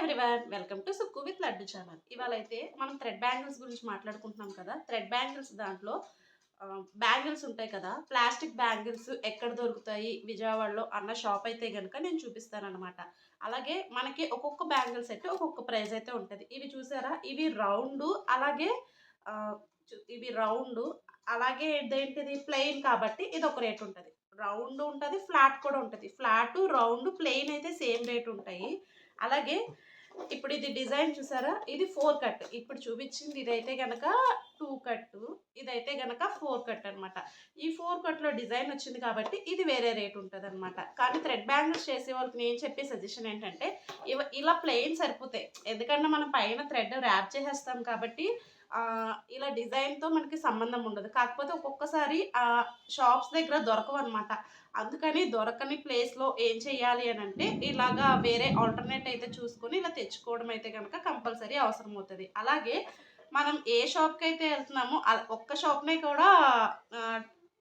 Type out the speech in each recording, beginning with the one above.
Everyone welcome to Sukku with Laddu channel ఇవాళ అయితే మనం థ్రెడ్ బ్యాంగిల్స్ గురించి మాట్లాడుకుంటున్నాం కదా. థ్రెడ్ బ్యాంగిల్స్ దాంట్లో బ్యాంగిల్స్ ఉంటాయి కదా. ప్లాస్టిక్ బ్యాంగిల్స్ ఎక్కడ దొరుకుతాయి? విజయవాడలో అన్న షాప్ అయితే కనుక నేను చూపిస్తాను అనమాట అలాగే మనకి ఒక్కొక్క బ్యాంగిల్స్ అయితే ఒక్కొక్క ప్రైస్ అయితే ఉంటుంది. ఇవి చూసారా? ఇవి రౌండ్ అలాగే ఇవి రౌండ్ అలాగే ఇదేంటిది ప్లెయిన్ కాబట్టి ఇది ఒక రేట్ ఉంటుంది. రౌండ్ ఉంటుంది ఫ్లాట్ కూడా ఉంటుంది. ఫ్లాట్ రౌండ్ ప్లెయిన్ అయితే సేమ్ రేట్ ఉంటాయి. అలాగే ఇప్పుడు ఇది డిజైన్ చూసారా? ఇది ఫోర్ కట్. ఇప్పుడు చూపించింది ఇదైతే గనక టూ కట్ ఇదైతే గనక ఫోర్ కట్ అనమాట ఈ ఫోర్ కట్లో డిజైన్ వచ్చింది కాబట్టి ఇది వేరే రేట్ ఉంటుంది అనమాట కానీ థ్రెడ్ బ్యాంగిల్స్ చేసే వాళ్ళకి నేను చెప్పే సజెషన్ ఏంటంటే ఇవ ఇలా ప్లెయిన్ సరిపోతాయి. ఎందుకంటే మనం పైన థ్రెడ్ ర్యాప్ చేసేస్తాం కాబట్టి ఇలా డిజైన్తో మనకి సంబంధం ఉండదు. కాకపోతే ఒక్కొక్కసారి షాప్స్ దగ్గర దొరకవు అనమాట అందుకని దొరకని ప్లేస్లో ఏం చేయాలి అని అంటే ఇలాగా వేరే ఆల్టర్నేట్ అయితే చూసుకొని ఇలా తెచ్చుకోవడం అయితే కనుక కంపల్సరీ అవసరం అవుతుంది. అలాగే మనం ఏ షాప్కి అయితే వెళ్తున్నామో ఒక్క షాప్నే కూడా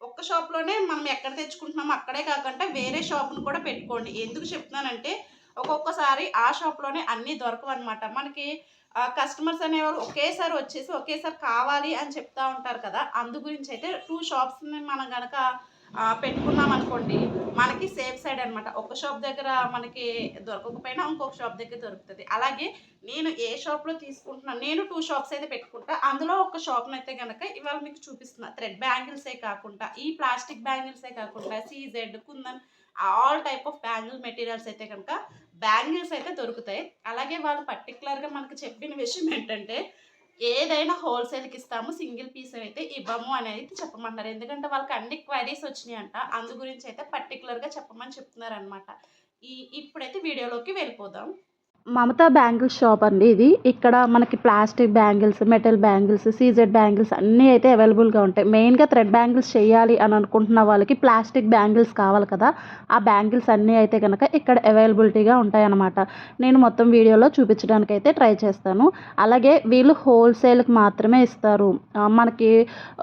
ఒక్క షాప్లోనే మనం ఎక్కడ తెచ్చుకుంటున్నామో అక్కడే కాకుండా వేరే షాప్ను కూడా పెట్టుకోండి. ఎందుకు చెప్తున్నానంటే ఒక్కొక్కసారి ఆ షాప్లోనే అన్నీ దొరకవు అనమాట మనకి కస్టమర్స్ అనేవాళ్ళు ఒకేసారి వచ్చేసి ఒకేసారి కావాలి అని చెప్తా ఉంటారు కదా. అందు గురించి అయితే టూ షాప్స్ని మనం కనుక పెట్టుకున్నాం అనుకోండి మనకి సేఫ్ సైడ్ అనమాట ఒక షాప్ దగ్గర మనకి దొరకకపోయినా ఇంకొక షాప్ దగ్గర దొరుకుతుంది. అలాగే నేను ఏ షాప్లో తీసుకుంటున్నాను నేను టూ షాప్స్ అయితే పెట్టుకుంటా. అందులో ఒక షాప్ను అయితే కనుక ఇవాళ మీకు చూపిస్తున్నా. థ్రెడ్ బ్యాంగిల్సే కాకుండా ఈ ప్లాస్టిక్ బ్యాంగిల్సే కాకుండా CZ Kundan all type of bangle materials అయితే కనుక బ్యాంగిల్స్ అయితే దొరుకుతాయి. అలాగే వాళ్ళు పర్టికులర్గా మనకు చెప్పిన విషయం ఏంటంటే ఏదైనా హోల్సేల్కి ఇస్తాము సింగిల్ పీస్ అయితే ఇవ్వము అనేది చెప్పమన్నారు ఎందుకంటే వాళ్ళకి అన్ని క్వైరీస్ వచ్చినాయి అంట అందు గురించి అయితే పర్టికులర్గా చెప్పమని చెప్తున్నారు అనమాట ఈ ఇప్పుడైతే వీడియోలోకి వెళ్ళిపోదాం. మమతా బ్యాంగిల్స్ షాప్ అండి ఇది. ఇక్కడ మనకి plastic bangles metal bangles CZ bangles అన్నీ అయితే అవైలబుల్గా ఉంటాయి. మెయిన్గా థ్రెడ్ బ్యాంగిల్స్ చేయాలి అని అనుకుంటున్న వాళ్ళకి ప్లాస్టిక్ బ్యాంగిల్స్ కావాలి కదా. ఆ బ్యాంగిల్స్ అన్నీ అయితే కనుక ఇక్కడ అవైలబిలిటీగా ఉంటాయన్నమాట. నేను మొత్తం వీడియోలో చూపించడానికి అయితే ట్రై చేస్తాను. అలాగే వీళ్ళు హోల్సేల్కి మాత్రమే ఇస్తారు. మనకి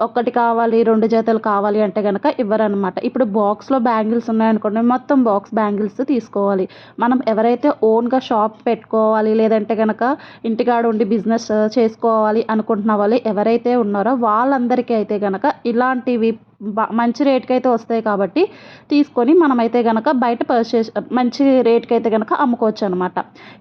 ఒకటి కావాలి రెండు జతలు కావాలి అంటే కనుక ఇవ్వరనమాట ఇప్పుడు బాక్స్లో బ్యాంగిల్స్ ఉన్నాయనుకోండి మొత్తం బాక్స్ బ్యాంగిల్స్ తీసుకోవాలి. మనం ఎవరైతే ఓన్గా షాప్ పెట్టుకోవాలి లేదంటే కనుక ఇంటికాడ ఉండి బిజినెస్ చేసుకోవాలి అనుకుంటున్న వాళ్ళు ఎవరైతే ఉన్నారో వాళ్ళందరికీ అయితే కనుక ఇలాంటివి మంచి రేట్కి అయితే వస్తాయి కాబట్టి తీసుకొని మనమైతే కనుక బయట పర్చేస్ మంచి రేట్కి అయితే కనుక అమ్ముకోవచ్చు అనమాట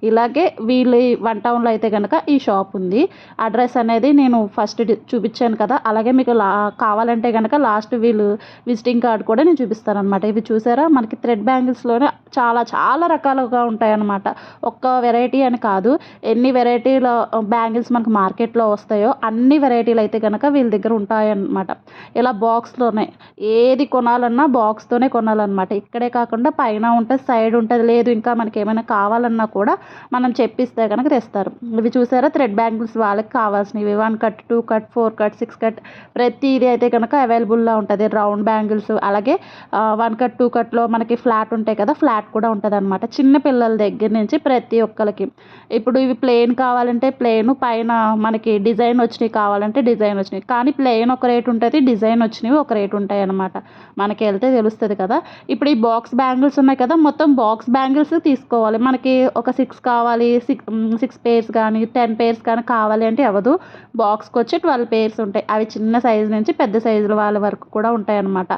ఇలాగే వీళ్ళు వన్ టౌన్లో అయితే కనుక ఈ షాప్ ఉంది. అడ్రస్ అనేది నేను ఫస్ట్ డి- చూపించాను కదా. అలాగే మీకు లా కావాలంటే కనుక లాస్ట్ వీళ్ళు విజిటింగ్ కార్డ్ కూడా నేను చూపిస్తాను అనమాట ఇవి చూసారా? మనకి థ్రెడ్ బ్యాంగిల్స్లోనే చాలా చాలా రకాలుగా ఉంటాయన్నమాట ఒక్క వెరైటీ అని కాదు. ఎన్ని వెరైటీల బ్యాంగిల్స్ మనకు మార్కెట్లో వస్తాయో అన్ని వెరైటీలు అయితే కనుక వీళ్ళ దగ్గర ఉంటాయన్నమాట ఇలా బాక్స్లో బాక్స్తోనే ఏది కొనాలన్నా బాక్స్తోనే కొనాలన్నమాట. ఇక్కడే కాకుండా పైన ఉంటుంది సైడ్ ఉంటుంది లేదు ఇంకా మనకి ఏమైనా కావాలన్నా కూడా మనం చెప్పిస్తే కనుక తెస్తారు. ఇవి చూసారా? థ్రెడ్ బ్యాంగిల్స్ వాళ్ళకి కావాల్సినవి. One cut two cut four cut six cut ప్రతిదీ అయితే కనుక అవైలబుల్లో ఉంటుంది. రౌండ్ బ్యాంగిల్స్ అలాగే వన్ కట్ టూ కట్లో మనకి ఫ్లాట్ ఉంటాయి కదా ఫ్లాట్ కూడా ఉంటుంది అనమాట చిన్న పిల్లల దగ్గర నుంచి ప్రతి ఒక్కరికి ఇప్పుడు ఇవి ప్లెయిన్ కావాలంటే ప్లెయిన్ పైన మనకి డిజైన్ వచ్చినవి కావాలంటే డిజైన్ వచ్చినవి. కానీ ప్లెయిన్ ఒక రేట్ ఉంటుంది డిజైన్ వచ్చినవి ఒక రేట్ ఉంటాయి అనమాట మనకి వెళ్తే తెలుస్తుంది కదా. ఇప్పుడు ఈ బాక్స్ బ్యాంగిల్స్ ఉన్నాయి కదా మొత్తం బాక్స్ బ్యాంగిల్స్ తీసుకోవాలి. మనకి ఒక సిక్స్ కావాలి సిక్స్ సిక్స్ పేర్స్ కానీ టెన్ పేర్స్ కానీ కావాలి అంటే అవ్వదు. బాక్స్కి వచ్చి ట్వెల్వ్ పేర్స్ ఉంటాయి. అవి చిన్న సైజు నుంచి పెద్ద సైజుల వాళ్ళ వరకు కూడా ఉంటాయి అన్నమాట.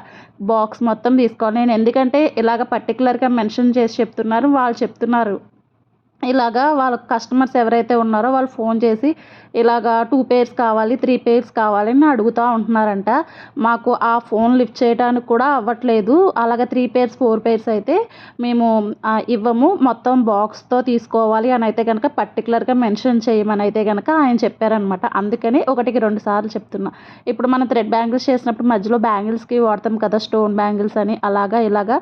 బాక్స్ మొత్తం తీసుకోవాలి. నేను ఎందుకంటే ఇలాగ పర్టికులర్గా మెన్షన్ చేసి చెప్తున్నారు వాళ్ళు చెప్తున్నారు. ఇలాగా వాళ్ళ కస్టమర్స్ ఎవరైతే ఉన్నారో వాళ్ళు ఫోన్ చేసి ఇలాగా టూ పేర్స్ కావాలి త్రీ పేర్స్ కావాలి అని అడుగుతూ ఉంటున్నారంట. మాకు ఆ ఫోన్ లిఫ్ట్ చేయడానికి కూడా అవ్వట్లేదు. అలాగే త్రీ పేర్స్ ఫోర్ పేర్స్ అయితే మేము ఇవ్వము. మొత్తం బాక్స్తో తీసుకోవాలి అని అయితే కనుక పర్టికులర్గా మెన్షన్ చేయమని అయితే కనుక ఆయన చెప్పారనమాట అందుకని ఒకటికి రెండు సార్లు చెప్తున్నా. ఇప్పుడు మనం థ్రెడ్ బ్యాంగిల్స్ చేసినప్పుడు మధ్యలో బ్యాంగిల్స్కి వాడతాం కదా స్టోన్ బ్యాంగిల్స్ అని. అలాగా ఇలాగా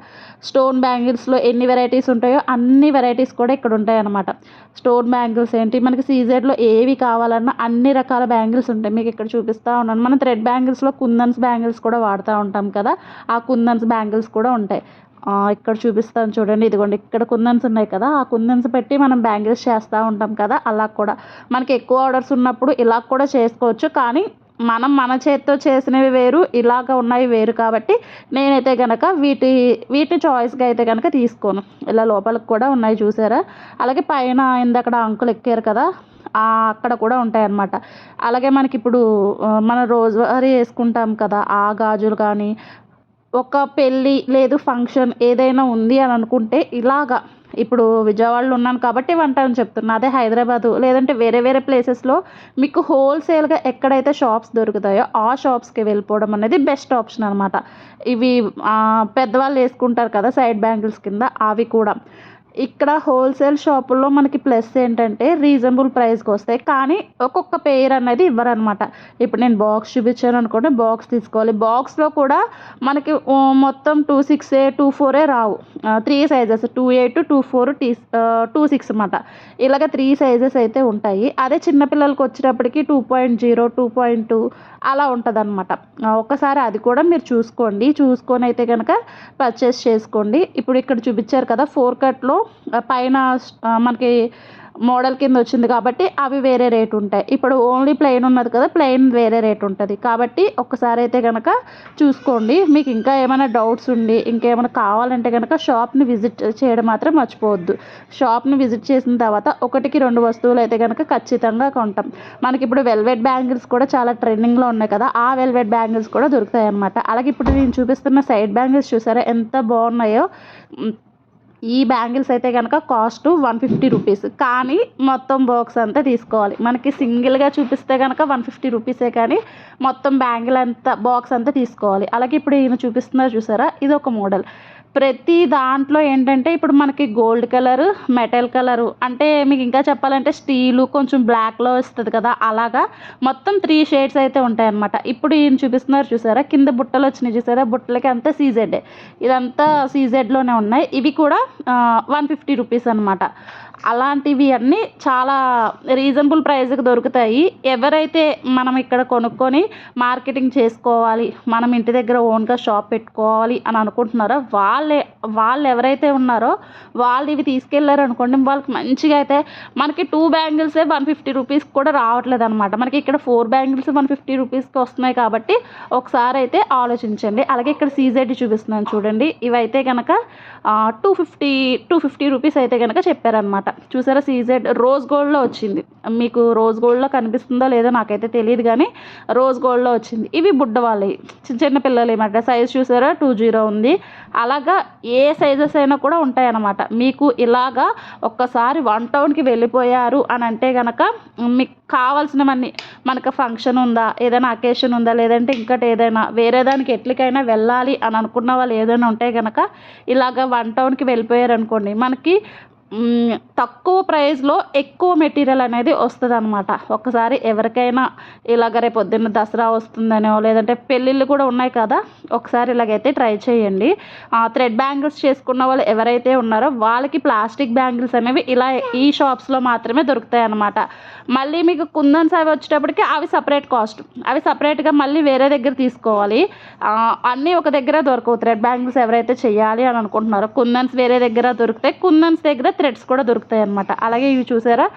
స్టోన్ బ్యాంగిల్స్లో ఎన్ని వెరైటీస్ ఉంటాయో అన్ని వెరైటీస్ కూడా ఇక్కడ ఉంటాయి అన్నమాట. స్టోన్ బ్యాంగిల్స్ ఏంటి? మనకి సీజెడ్లో ఏవి కావాలన్నా అన్ని రకాల బ్యాంగిల్స్ ఉంటాయి. మీకు ఇక్కడ చూపిస్తూ ఉన్నాను. మనం థ్రెడ్ బ్యాంగిల్స్లో కుందన్స్ బ్యాంగిల్స్ కూడా వాడుతూ ఉంటాం కదా. ఆ కుందన్స్ బ్యాంగిల్స్ కూడా ఉంటాయి. ఇక్కడ చూపిస్తాను చూడండి. ఇదిగోండి. ఇక్కడ కుందన్స్ ఉన్నాయి కదా. ఆ కుందన్స్ పెట్టి మనం బ్యాంగిల్స్ చేస్తూ ఉంటాం కదా. అలా కూడా. మనకి ఎక్కువ ఆర్డర్స్ ఉన్నప్పుడు ఇలా కూడా చేసుకోవచ్చు. కానీ మనం మన చేతితో చేసినవి వేరు ఇలాగ ఉన్నాయి వేరు కాబట్టి నేనైతే కనుక వీటి వీటి చాయిస్గా అయితే కనుక తీసుకోను. ఇలా లోపలికి కూడా ఉన్నాయి చూసారా? అలాగే పైన ఇందక్కడ అంకులు ఎక్కారు కదా? అక్కడ కూడా ఉంటాయన్నమాట. అలాగే మనకి ఇప్పుడు మనం మన రోజువారీ వేసుకుంటాం కదా ఆ గాజులు కానీ ఒక పెళ్ళి లేదు ఫంక్షన్ ఏదైనా ఉంది అని అనుకుంటే ఇలాగా ఇప్పుడు విజయవాడలో ఉన్నాను కాబట్టి వంట అని చెప్తున్నా. అదే హైదరాబాదు. లేదంటే వేరే వేరే ప్లేసెస్లో మీకు హోల్సేల్గా ఎక్కడైతే షాప్స్ దొరుకుతాయో ఆ షాప్స్కి వెళ్ళిపోవడం అనేది బెస్ట్ ఆప్షన్ అనమాట ఇవి పెద్దవాళ్ళు వేసుకుంటారు కదా సైడ్ బ్యాంగిల్స్ కింద అవి కూడా. ఇక్కడ హోల్సేల్ షాపుల్లో మనకి ప్లస్ ఏంటంటే రీజనబుల్ ప్రైస్కి వస్తాయి. కానీ ఒక్కొక్క పేర్ అనేది ఇవ్వరనమాట ఇప్పుడు నేను బాక్స్ చూపించాను అనుకోండి బాక్స్ తీసుకోవాలి. బాక్స్లో కూడా మనకి మొత్తం టూ సిక్స్ ఏ టూ ఫోరే రావు. Three sizes two eight two four tea two six అనమాట ఇలాగ త్రీ సైజెస్ అయితే ఉంటాయి. అదే చిన్నపిల్లలకి వచ్చేటప్పటికి two point zero two point two అలా ఉంటుంది అనమాట ఒక్కసారి అది కూడా మీరు చూసుకోండి. చూసుకొని అయితే కనుక పర్చేస్ చేసుకోండి. ఇప్పుడు ఇక్కడ చూపించారు కదా ఫోర్ కట్లో పైన మనకి మోడల్ కింద వచ్చింది కాబట్టి అవి వేరే రేట్ ఉంటాయి. ఇప్పుడు ఓన్లీ ప్లెయిన్ ఉన్నది కదా ప్లెయిన్ వేరే రేట్ ఉంటుంది. కాబట్టి ఒక్కసారి అయితే కనుక చూసుకోండి. మీకు ఇంకా ఏమైనా డౌట్స్ ఉండి ఇంకేమైనా కావాలంటే కనుక షాప్ని విజిట్ చేయడం మాత్రం మర్చిపోవద్దు. షాప్ని విజిట్ చేసిన తర్వాత ఒకటికి రెండు వస్తువులు అయితే కనుక ఖచ్చితంగా కొంటాం. మనకి ఇప్పుడు వెల్వెట్ బ్యాంగిల్స్ కూడా చాలా ట్రెండింగ్లో ఉన్నాయి కదా ఆ వెల్వెట్ బ్యాంగిల్స్ కూడా దొరుకుతాయి అన్నమాట అలాగే ఇప్పుడు నేను చూపిస్తున్న సైడ్ బ్యాంగిల్స్ చూసారా ఎంత బాగున్నాయో. ఈ బ్యాంగిల్స్ అయితే కనుక కాస్ట్ వన్ ఫిఫ్టీ రూపీస్. కానీ మొత్తం బాక్స్ అంతా తీసుకోవాలి. మనకి సింగిల్గా చూపిస్తే కనుక వన్ ఫిఫ్టీ రూపీసే కానీ మొత్తం బ్యాంగిల్ అంతా బాక్స్ అంతా తీసుకోవాలి. అలాగే ఇప్పుడు ఈయన చూపిస్తున్నారు చూసారా? ఇది ఒక మోడల్. ప్రతి దాంట్లో ఏంటంటే ఇప్పుడు మనకి గోల్డ్ కలర్ మెటల్ కలరు అంటే మీకు ఇంకా చెప్పాలంటే స్టీలు కొంచెం బ్లాక్లో వస్తుంది కదా అలాగా మొత్తం త్రీ షేడ్స్ అయితే ఉంటాయి అన్నమాట ఇప్పుడు ఈయన చూపిస్తున్నారు చూసారా? కింద బుట్టలు వచ్చినాయి చూసారా? బుట్టలకి అంతా సీజెడ్ ఇదంతా సీజెడ్లోనే ఉన్నాయి. ఇవి కూడా వన్ ఫిఫ్టీ రూపీస్ అనమాట అలాంటివి అన్నీ చాలా రీజనబుల్ ప్రైస్కి దొరుకుతాయి. ఎవరైతే మనం ఇక్కడ కొనుక్కొని మార్కెటింగ్ చేసుకోవాలి మనం ఇంటి దగ్గర ఓన్గా షాప్ పెట్టుకోవాలి అని అనుకుంటున్నారో వాళ్ళే వాళ్ళు ఎవరైతే ఉన్నారో వాళ్ళు ఇవి తీసుకెళ్ళారు అనుకోండి వాళ్ళకి మంచిగా అయితే మనకి టూ బ్యాంగిల్సే వన్ ఫిఫ్టీ రూపీస్కి కూడా రావట్లేదు అనమాట మనకి ఇక్కడ ఫోర్ బ్యాంగిల్స్ వన్ ఫిఫ్టీ రూపీస్కి వస్తున్నాయి కాబట్టి ఒకసారి అయితే ఆలోచించండి. అలాగే ఇక్కడ సీజెడ్ చూపిస్తున్నాను చూడండి. ఇవైతే కనుక two fifty two fifty rupees అయితే కనుక చెప్పారనమాట చూసారా సీజెడ్ రోజ్ గోల్డ్లో వచ్చింది. మీకు రోజ్ గోల్డ్లో కనిపిస్తుందో లేదో నాకైతే తెలియదు కానీ రోజ్ గోల్డ్లో వచ్చింది. ఇవి బుడ్డ వాళ్ళవి. చిన్న చిన్న పిల్లలు ఏమంట సైజ్ చూసారా? టూ జీరో ఉంది. అలాగా ఏ సైజెస్ అయినా కూడా ఉంటాయన్నమాట. మీకు ఇలాగా ఒక్కసారి వన్ టౌన్కి వెళ్ళిపోయారు అని అంటే కనుక మీకు కావాల్సినవన్నీ మనకు ఫంక్షన్ ఉందా? ఏదైనా అకేషన్ ఉందా? లేదంటే ఇంకటి ఏదైనా వేరే దానికి ఎట్లకైనా వెళ్ళాలి అని అనుకున్న వాళ్ళు ఏదైనా ఉంటే కనుక ఇలాగ వన్ టౌన్కి వెళ్ళిపోయారు అనుకోండి మనకి తక్కువ ప్రైస్లో ఎక్కువ మెటీరియల్ అనేది వస్తుంది అనమాట ఒక్కసారి ఎవరికైనా ఇలాగ రేపు పొద్దున్న దసరా వస్తుందనో లేదంటే పెళ్ళిళ్ళు కూడా ఉన్నాయి కదా ఒకసారి ఇలాగైతే ట్రై చేయండి. థ్రెడ్ బ్యాంగిల్స్ చేసుకున్న వాళ్ళు ఎవరైతే ఉన్నారో వాళ్ళకి ప్లాస్టిక్ బ్యాంగిల్స్ అనేవి ఇలా ఈ షాప్స్లో మాత్రమే దొరుకుతాయి అనమాట మళ్ళీ మీకు కుందన్స్ అవి వచ్చేటప్పటికి అవి సపరేట్ కాస్ట్. అవి సపరేట్గా మళ్ళీ వేరే దగ్గర తీసుకోవాలి. అన్నీ ఒక దగ్గర దొరకవు. థ్రెడ్ బ్యాంగిల్స్ ఎవరైతే చేయాలి అని అనుకుంటున్నారో కుందన్స్ వేరే దగ్గర దొరుకుతాయి కుందన్స్ దగ్గర థ్రెడ్స్ కూడా దొరుకుతాయి అనమాట అలాగే ఇవి చూసారా?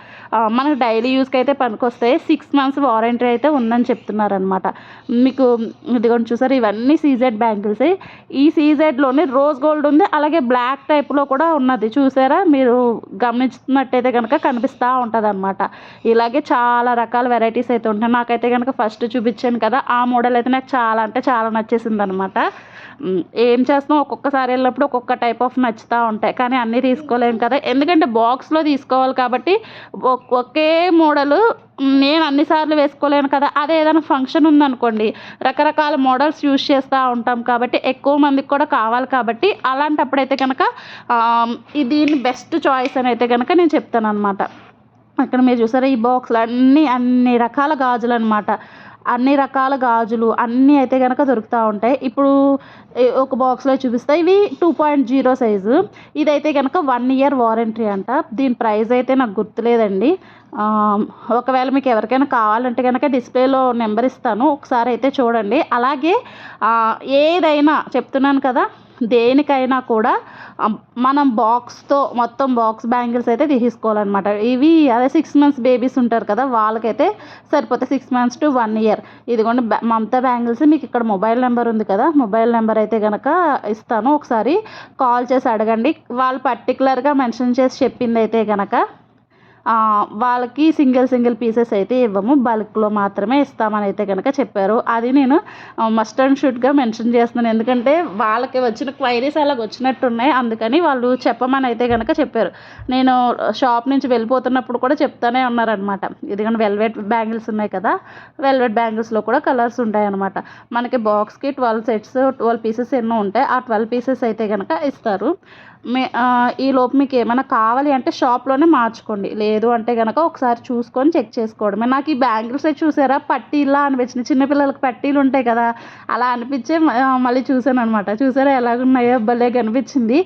మనకు డైలీ యూస్కి అయితే పనికొస్తాయి. సిక్స్ మంత్స్ వారంటీ అయితే ఉందని చెప్తున్నారు అనమాట మీకు ఇదిగోండి చూసారు? ఇవన్నీ సీజెడ్ బ్యాంగిల్స్. ఈ సీజెడ్లోనే రోజ్ గోల్డ్ ఉంది. అలాగే బ్లాక్ టైప్లో కూడా ఉన్నది. చూసారా? మీరు గమనిస్తున్నట్టయితే కనుక కనిపిస్తూ ఉంటుంది అనమాట ఇలాగే చాలా రకాల వెరైటీస్ అయితే ఉంటాయి నాకైతే కనుక ఫస్ట్ చూపించాను కదా ఆ మోడల్ అయితే నాకు చాలా అంటే చాలా నచ్చేసింది అనమాట ఏం చేస్తాం ఒక్కొక్కసారి వెళ్ళినప్పుడు ఒక్కొక్క టైప్ ఆఫ్ నచ్చుతూ ఉంటాయి. కానీ అన్నీ తీసుకోలేము కదా. ఎందుకంటే బాక్స్లో తీసుకోవాలి కాబట్టి ఒకే మోడలు నేను అన్నిసార్లు వేసుకోలేను కదా అదే ఏదైనా ఫంక్షన్ ఉందనుకోండి రకరకాల మోడల్స్ యూజ్ చేస్తూ ఉంటాం కాబట్టి ఎక్కువ మందికి కూడా కావాలి కాబట్టి అలాంటప్పుడైతే కనుక ఇది బెస్ట్ చాయిస్ అని అయితే కనుక నేను చెప్తాను అనమాట అక్కడ మీరు చూసారా ఈ బాక్స్లో అన్ని అన్ని రకాల గాజులు అనమాట అన్ని రకాల గాజులు అన్నీ అయితే కనుక దొరుకుతూ ఉంటాయి. ఇప్పుడు ఒక బాక్స్లో చూపిస్తా. ఇవి టూ పాయింట్ జీరో సైజు ఇదైతే కనుక వన్ ఇయర్ వారంటీ అంట. దీని ప్రైస్ అయితే నాకు గుర్తులేదండి. ఒకవేళ మీకు ఎవరికైనా కావాలంటే కనుక డిస్ప్లేలో నెంబర్ ఇస్తాను. ఒకసారి అయితే చూడండి. అలాగే ఏదైనా చెప్తున్నాను కదా దేనికైనా కూడా మనం బాక్స్తో మొత్తం బాక్స్ బ్యాంగిల్స్ అయితే తీసుకోవాలన్నమాట. ఇవి అదే సిక్స్ మంత్స్ బేబీస్ ఉంటారు కదా వాళ్ళకైతే సరిపోతే six months to one year ఇదిగోండి బ్యా- మమతా బ్యాంగిల్స్ మీకు ఇక్కడ మొబైల్ నెంబర్ ఉంది కదా మొబైల్ నెంబర్ అయితే కనుక ఇస్తాను. ఒకసారి కాల్ చేసి అడగండి. వాళ్ళు పర్టికులర్గా మెన్షన్ చేసి చెప్పింది అయితే కనుక వాళ్ళకి సింగిల్ సింగిల్ పీసెస్ అయితే ఇవ్వము. బల్క్లో మాత్రమే ఇస్తామని అయితే కనుక చెప్పారు. అది నేను మస్ట్ అండ్ షుడ్గా మెన్షన్ చేస్తున్నాను. ఎందుకంటే వాళ్ళకి వచ్చిన క్వైరీస్ అలాగ వచ్చినట్టున్నాయి. అందుకని వాళ్ళు చెప్పమని అయితే కనుక చెప్పారు. నేను షాప్ నుంచి వెళ్ళిపోతున్నప్పుడు కూడా చెప్తానే ఉన్నారనమాట ఎందుకంటే వెల్వెట్ బ్యాంగిల్స్ ఉన్నాయి కదా వెల్వెట్ బ్యాంగిల్స్లో కూడా కలర్స్ ఉంటాయి అనమాట మనకి బాక్స్కి ట్వెల్వ్ సెట్స్ ట్వెల్వ్ పీసెస్ ఎన్నో ఉంటాయి. ఆ ట్వెల్వ్ పీసెస్ అయితే కనుక ఇస్తారు. మే ఈ లోపు మీకు ఏమైనా కావాలి అంటే షాప్లోనే మార్చుకోండి. లేదు అంటే కనుక ఒకసారి చూసుకొని చెక్ చేసుకోవడమే. నాకు ఈ బ్యాంగిల్స్ అయితే చూసారా? పట్టీలా అనిపించింది చిన్నపిల్లలకి పట్టీలు ఉంటాయి కదా? అలా అనిపించే మళ్ళీ చూసాను అనమాట చూసారా ఎలాగున్నాయో? భలే కనిపించింది.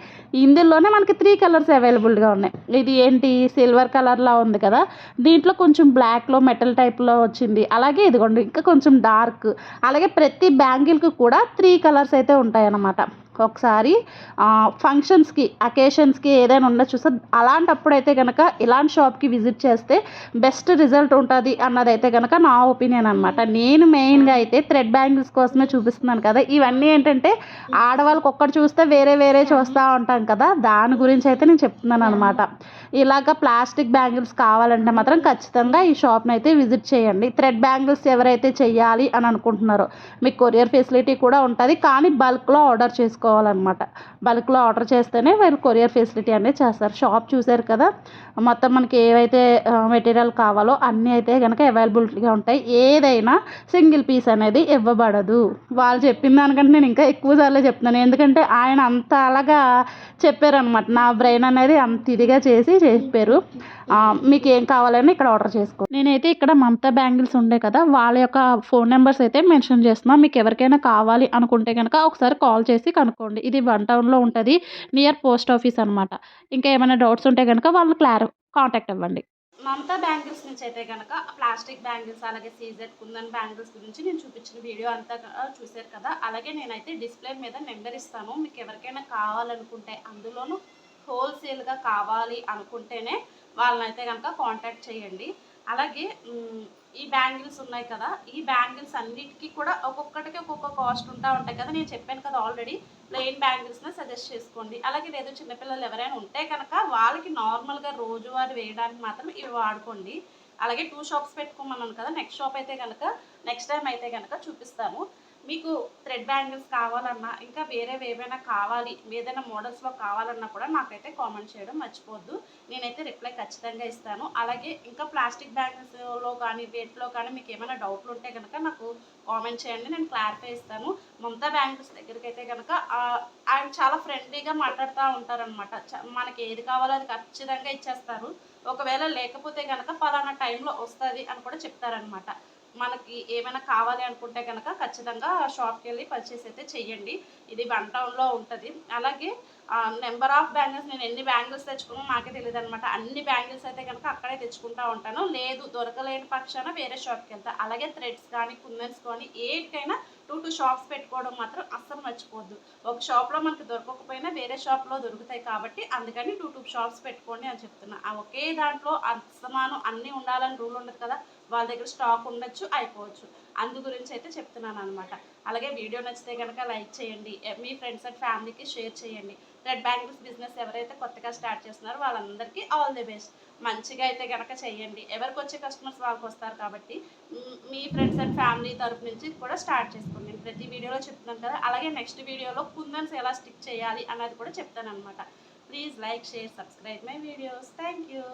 ఇందులోనే మనకి త్రీ కలర్స్ అవైలబుల్గా ఉన్నాయి. ఇది ఏంటి? సిల్వర్ కలర్లా ఉంది కదా? దీంట్లో కొంచెం బ్లాక్లో మెటల్ టైప్లో వచ్చింది. అలాగే ఇదిగోండి ఇంకా కొంచెం డార్క్ అలాగే ప్రతి బ్యాంగిల్కి కూడా త్రీ కలర్స్ అయితే ఉంటాయన్నమాట. ఒకసారి ఫంక్షన్స్కి అకేషన్స్కి ఏదైనా ఉండదు చూస్తే అలాంటప్పుడు అయితే కనుక ఇలాంటి షాప్కి విజిట్ చేస్తే బెస్ట్ రిజల్ట్ ఉంటుంది అన్నది అయితే కనుక నా ఒపీనియన్ అనమాట నేను మెయిన్గా అయితే థ్రెడ్ బ్యాంగిల్స్ కోసమే చూపిస్తున్నాను కదా. ఇవన్నీ ఏంటంటే ఆడవాళ్ళకి ఒక్కటి చూస్తే వేరే వేరే చూస్తూ ఉంటాం కదా. దాని గురించి అయితే నేను చెప్తున్నాను అనమాట ఇలాగ ప్లాస్టిక్ బ్యాంగిల్స్ కావాలంటే మాత్రం ఖచ్చితంగా ఈ షాప్ని అయితే విజిట్ చేయండి. థ్రెడ్ బ్యాంగిల్స్ ఎవరైతే చేయాలి అని అనుకుంటున్నారో మీకు కొరియర్ ఫెసిలిటీ కూడా ఉంటుంది. కానీ బల్క్లో ఆర్డర్ చేసుకో చేసుకోవాలన్నమాట బల్క్లో ఆర్డర్ చేస్తేనే వీళ్ళు కొరియర్ ఫెసిలిటీ అనేది చేస్తారు. షాప్ చూసారు కదా మొత్తం మనకి ఏవైతే మెటీరియల్ కావాలో అన్నీ అయితే కనుక అవైలబిలిటీగా ఉంటాయి. ఏదైనా సింగిల్ పీస్ అనేది ఇవ్వబడదు. వాళ్ళు చెప్పిన దానికంటే నేను ఇంకా ఎక్కువ సార్లు చెప్తున్నాను. ఎందుకంటే ఆయన అంత అలాగా చెప్పారనమాట నా బ్రెయిన్ అనేది అంత ఇదిగా చేసి చెప్పారు. మీకు ఏం కావాలని ఇక్కడ ఆర్డర్ చేసుకో నేనైతే ఇక్కడ మమతా బ్యాంగిల్స్ ఉండే కదా వాళ్ళ యొక్క ఫోన్ నెంబర్స్ అయితే మెన్షన్ చేస్తున్నా. మీకు ఎవరికైనా కావాలి అనుకుంటే కనుక ఒకసారి కాల్ చేసి అనుకోండి. ఇది వన్ టౌన్లో ఉంటుంది. నియర్ పోస్ట్ ఆఫీస్ అనమాట ఇంకా ఏమైనా డౌట్స్ ఉంటే కనుక వాళ్ళు క్లారి కాంటాక్ట్ అవ్వండి. మమతా బ్యాంగిల్స్ నుంచి అయితే కనుక ప్లాస్టిక్ బ్యాంగిల్స్ అలాగే సీజెడ్ కుందన్ బ్యాంగిల్స్ గురించి నేను చూపించిన వీడియో అంతా చూసారు చూశారు కదా. అలాగే నేనైతే డిస్ప్లే మీద నెంబర్ ఇస్తాను. మీకు ఎవరికైనా కావాలనుకుంటే అందులోనూ హోల్సేల్గా కావాలి అనుకుంటేనే వాళ్ళనైతే కనుక కాంటాక్ట్ చేయండి. అలాగే ఈ బ్యాంగిల్స్ ఉన్నాయి కదా ఈ బ్యాంగిల్స్ అన్నిటికీ కూడా ఒక్కొక్కటికి ఒక్కొక్క కాస్ట్ ఉంటా ఉంటాయి కదా నేను చెప్పాను కదా ఆల్రెడీ ప్లెయిన్ బ్యాంగిల్స్ని సజెస్ట్ చేసుకోండి. అలాగే లేదు చిన్నపిల్లలు ఎవరైనా ఉంటే కనుక వాళ్ళకి నార్మల్గా రోజువారీ వేయడానికి మాత్రం ఇవి వాడుకోండి. అలాగే టూ షాప్స్ పెట్టుకోమన్నాను కదా నెక్స్ట్ షాప్ అయితే కనుక నెక్స్ట్ టైం అయితే కనుక చూపిస్తాను. మీకు థ్రెడ్ బ్యాంగిల్స్ కావాలన్నా ఇంకా వేరే ఏమైనా కావాలి ఏదైనా మోడల్స్లో కావాలన్నా కూడా నాకైతే కామెంట్ చేయడం మర్చిపోద్దు నేనైతే రిప్లై ఖచ్చితంగా ఇస్తాను. అలాగే ఇంకా ప్లాస్టిక్ బ్యాంగిల్స్లో కానీ వేట్లో కానీ మీకు ఏమైనా డౌట్లు ఉంటే కనుక నాకు కామెంట్ చేయండి నేను క్లారిఫై ఇస్తాను. మమతా బ్యాంగిల్స్ దగ్గరికి అయితే కనుక ఆయన చాలా ఫ్రెండ్లీగా మాట్లాడుతూ ఉంటారనమాట మనకి ఏది కావాలో అది ఖచ్చితంగా ఇచ్చేస్తారు. ఒకవేళ లేకపోతే కనుక పలానా టైంలో వస్తుంది అని కూడా చెప్తారనమాట మనకి ఏమైనా కావాలి అనుకుంటే కనుక ఖచ్చితంగా షాప్కి వెళ్ళి పర్చేస్ అయితే చెయ్యండి. ఇది వన్ టౌన్లో ఉంటుంది. అలాగే నెంబర్ ఆఫ్ బ్యాంగిల్స్ నేను ఎన్ని బ్యాంగిల్స్ తెచ్చుకున్నా నాకే తెలియదు అనమాట అన్ని బ్యాంగిల్స్ అయితే కనుక అక్కడే తెచ్చుకుంటా ఉంటాను. లేదు దొరకలేని పక్షాన వేరే షాప్కి వెళ్తాను అలాగే థ్రెడ్స్ కానీ కుందన్స్ కానీ ఏటికైనా టూ టూ షాప్స్ పెట్టుకోవడం మాత్రం అస్సలు మర్చిపోద్దు ఒక షాప్లో మనకి దొరకకపోయినా వేరే షాప్లో దొరుకుతాయి కాబట్టి అందుకని టూ టూ షాప్స్ పెట్టుకోండి అని చెప్తున్నా. ఆ ఒకే దాంట్లో అసమానం అన్నీ ఉండాలని రూల్ ఉండదు కదా. వాళ్ళ దగ్గర స్టాక్ ఉండొచ్చు అయిపోవచ్చు. అందు గురించి అయితే చెప్తున్నాను అనమాట అలాగే వీడియో నచ్చితే కనుక లైక్ చేయండి మీ ఫ్రెండ్స్ అండ్ ఫ్యామిలీకి షేర్ చేయండి. రెడ్ బ్యాంగిల్స్ బిజినెస్ ఎవరైతే కొత్తగా స్టార్ట్ చేస్తున్నారో వాళ్ళందరికీ ఆల్ ది బెస్ట్. మంచిగా అయితే కనుక చేయండి. ఎవరికి వచ్చే కస్టమర్స్ వాళ్ళకి వస్తారు కాబట్టి మీ ఫ్రెండ్స్ అండ్ ఫ్యామిలీ తరపు నుంచి కూడా స్టార్ట్ చేసుకోండి. నేను ప్రతి వీడియోలో చెప్తున్నాను కదా అలాగే నెక్స్ట్ వీడియోలో కుందన్స్ ఎలా స్టిక్ చేయాలి అన్నది కూడా చెప్తాను అనమాట please like share subscribe my videos. Thank you.